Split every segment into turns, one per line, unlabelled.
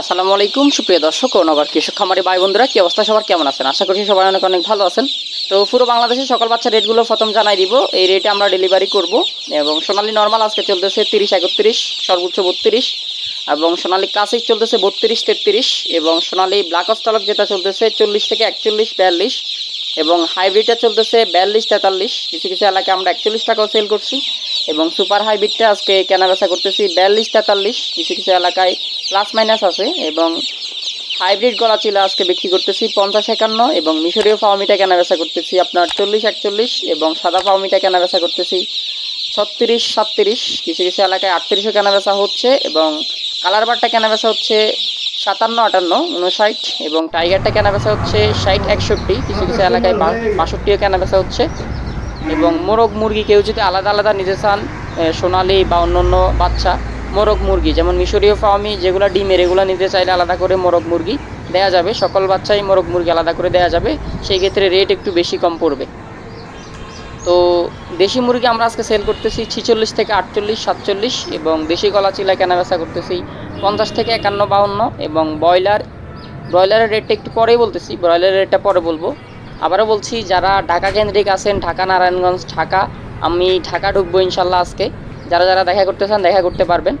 আসসালামু আলাইকুম, সুপ্রিয় দর্শক ও নগর কৃষক খামারি ভাই বন্ধুরা, কি অবস্থা? সবার কেমন আছেন? আশা করছি সবাই অনেক অনেক ভালো আছেন। তো পুরো বাংলাদেশে সকল বাচ্চা রেটগুলো প্রথম জানাই দিব। এই রেটে আমরা ডেলিভারি করব এবং সোনালি নর্মাল আজকে চলতেছে তিরিশ একত্রিশ, সর্বোচ্চ বত্রিশ এবং সোনালি ক্লাসিক চলতেছে বত্রিশ তেত্রিশ এবং সোনালি ব্ল্যাক অস্টালক যেটা চলতেছে চল্লিশ থেকে একচল্লিশ, বিয়াল্লিশ এবং হাইব্রিডটা চলতেছে বিয়াল্লিশ তেতাল্লিশ। কিছু কিছু এলাকায় আমরা একচল্লিশ টাকাও সেল করছি। এবং সুপার হাইব্রিডটা আজকে কেনা বেচা করতেছি বিয়াল্লিশ তেতাল্লিশ। কিছু কিছু এলাকায় প্লাস মাইনাস আছে এবং হাইব্রিড গলা চিলা আজকে বিক্রি করতেছি পঞ্চাশ একান্ন এবং মিশরীয় ফাওমিটা কেনা বেচা করতেছি আপনার চল্লিশ একচল্লিশ এবং সাদা ফাওমিটা কেনা বেচা করতেছি ছত্রিশ সাতত্রিশ। কিছু কিছু এলাকায় আটত্রিশও কেনা বেচা হচ্ছে এবং কালার বারটা কেনা বেচা হচ্ছে সাতান্ন, আটান্ন উনষাট এবং টাইগারটা কেনা বেচা হচ্ছে ষাট, একষট্টি। কিছু কিছু এলাকায় বাষট্টিও কেনা বেচা হচ্ছে। এবং মোরগ মুরগি কেউ যদি আলাদা আলাদা নিতে চান সোনালি বা অন্য অন্য বাচ্চা, মোরগ মুরগি, যেমন মিশরীয় ফার্মি যেগুলো ডিমের, এগুলো নিতে চাইলে আলাদা করে মোরগ মুরগি দেওয়া যাবে। সকল বাচ্চাই মোরগ মুরগি আলাদা করে দেওয়া যাবে। সেই ক্ষেত্রে রেট একটু বেশি কম পড়বে। তো দেশি মুরগি আমরা আজকে সেল করতেছি ছিচল্লিশ থেকে আটচল্লিশ, সাতচল্লিশ এবং দেশি গলা চিলা কেনা বেচা করতেছি পঞ্চাশ থেকে একান্ন, বাউন্ন এবং ব্রয়লার, ব্রয়লারের রেটটা একটু পরেই বলতেছি, ব্রয়লারের রেটটা পরে বলব। আবারও বলছি, যারা ঢাকা কেন্দ্রিক আছেন ঢাকা নারায়ণগঞ্জ ঢাকা, আমি ঢাকা ঢুকবো ইনশাল্লাহ আজকে। যারা যারা দেখা করতে চান, দেখা করতে পারবেন।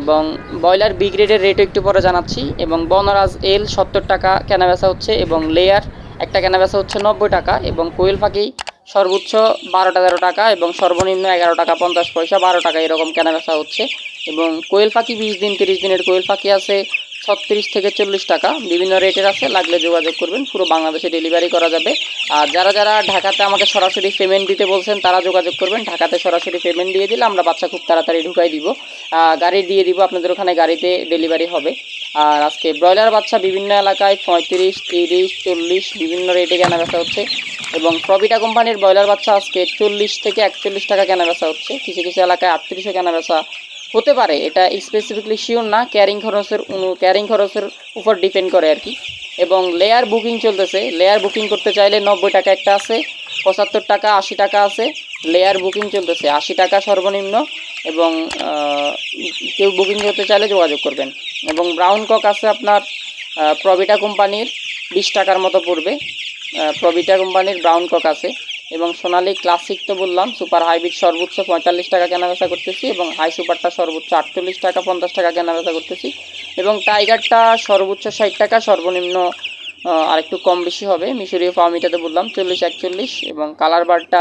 এবং ব্রয়লার বি গ্রেডের রেট একটু পরে জানাচ্ছি। এবং বনরাজ এল, সত্তর টাকা কেনা বেচা হচ্ছে এবং লেয়ার, একটা কেনা বেচা হচ্ছে নব্বই টাকা এবং কোয়েল পাখি সর্বোচ্চ বারো তেরো টাকা এবং সর্বনিম্ন এগারো টাকা, পঞ্চাশ পয়সা বারো টাকা এরকম কেনা বেচা হচ্ছে। এবং কোয়েল পাখি বিশ দিন, তিরিশ দিনের কোয়েল পাখি আছে ছত্রিশ থেকে চল্লিশ টাকা। বিভিন্ন রেটের আছে, লাগলে যোগাযোগ করবেন, পুরো বাংলাদেশে ডেলিভারি করা যাবে। আর যারা যারা ঢাকাতে আমাকে সরাসরি পেমেন্ট দিতে বলছেন, তারা যোগাযোগ করবেন। ঢাকাতে সরাসরি পেমেন্ট দিয়ে দিলে আমরা বাচ্চা খুব তাড়াতাড়ি ঢুকাই দিব। গাড়ি দিয়ে দিব, আপনাদের ওখানে গাড়িতে ডেলিভারি হবে। আর আজকে ব্রয়লার বাচ্চা বিভিন্ন এলাকায় পঁয়ত্রিশ, তিরিশ, চল্লিশ বিভিন্ন রেটে কেনা বেচা হচ্ছে। এবং প্রবিটা কোম্পানির ব্রয়লার বাচ্চা আজকে চল্লিশ থেকে একচল্লিশ টাকা কেনা বেচা হচ্ছে। কিছু কিছু এলাকায় আটত্রিশও কেনা বেচা হতে পারে, এটা স্পেসিফিকলি শিওর না ক্যারিং খরচের ক্যারিং খরচের উপর ডিপেন্ড করে আর কি। এবং লেয়ার বুকিং চলতেছে লেয়ার বুকিং করতে চাইলে নব্বই টাকা একটা আছে, পঁচাত্তর টাকা, আশি টাকা আছে লেয়ার বুকিং চলতেছে, আশি টাকা সর্বনিম্ন, এবং কেউ বুকিং করতে চাইলে যোগাযোগ করবেন। এবং ব্রাউন কক আছে আপনার প্রবিটা কোম্পানির, বিশ টাকার মতো পড়বে প্রবিটা কোম্পানির ব্রাউন কক আছে। এবং সোনালি ক্লাসিক তো বললাম সুপার হাইব্রিড সর্বোচ্চ পঁয়তাল্লিশ টাকা কেনা বেচা করতেছি এবং হাই সুপারটা সর্বোচ্চ আটচল্লিশ টাকা পঞ্চাশ টাকা কেনা বেচা করতেছি এবং টাইগারটা সর্বোচ্চ ষাট টাকা সর্বনিম্ন আহ, আরেকটু কম বেশি হবে। মিশরীয় ফার্মিটাতে বললাম চল্লিশ একচল্লিশ এবং কালার বারটা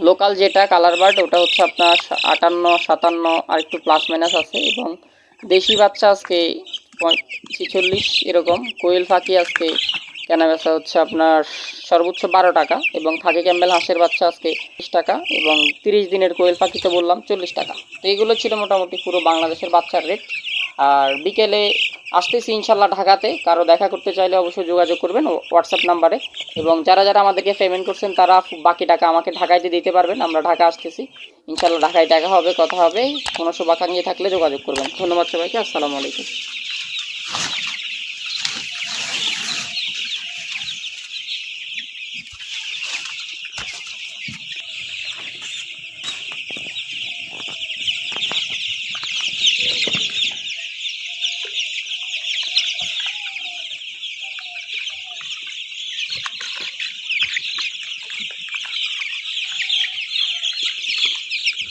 লোকাল যেটা কালার বার্ড ওটা হচ্ছে আপনার আটান্ন সাতান্ন আর একটু প্লাস মাইনাস আছে এবং দেশি বাচ্চা আজকে ছেচল্লিশ এরকম কোয়েল ফাঁকি আজকে কেনা বেচা হচ্ছে আপনার সর্বোচ্চ বারো টাকা এবং ফাঁকি ক্যাম্বেল হাঁসের বাচ্চা আজকে বিশ টাকা এবং তিরিশ দিনের কোয়েল পাখি তো বললাম চল্লিশ টাকা। তো এইগুলো ছিল মোটামুটি পুরো বাংলাদেশের বাচ্চার রেট আর বিকেলে আসতেছি ইনশাল্লাহ ঢাকাতে। কারও দেখা করতে চাইলে অবশ্যই যোগাযোগ করবেন হোয়াটসঅ্যাপ নাম্বারে এবং যারা যারা আমাদেরকে পেমেন্ট করছেন, তারা বাকি টাকা আমাকে ঢাকাইতে দিতে পারবেন। আমরা ঢাকা আসতেছি। ইনশাল্লাহ ঢাকায় দেখা হবে, কথা হবে। কোনো শুভাকাঙ্ক্ষী থাকলে যোগাযোগ করবেন। ধন্যবাদ সবাইকে। আসসালামু আলাইকুম।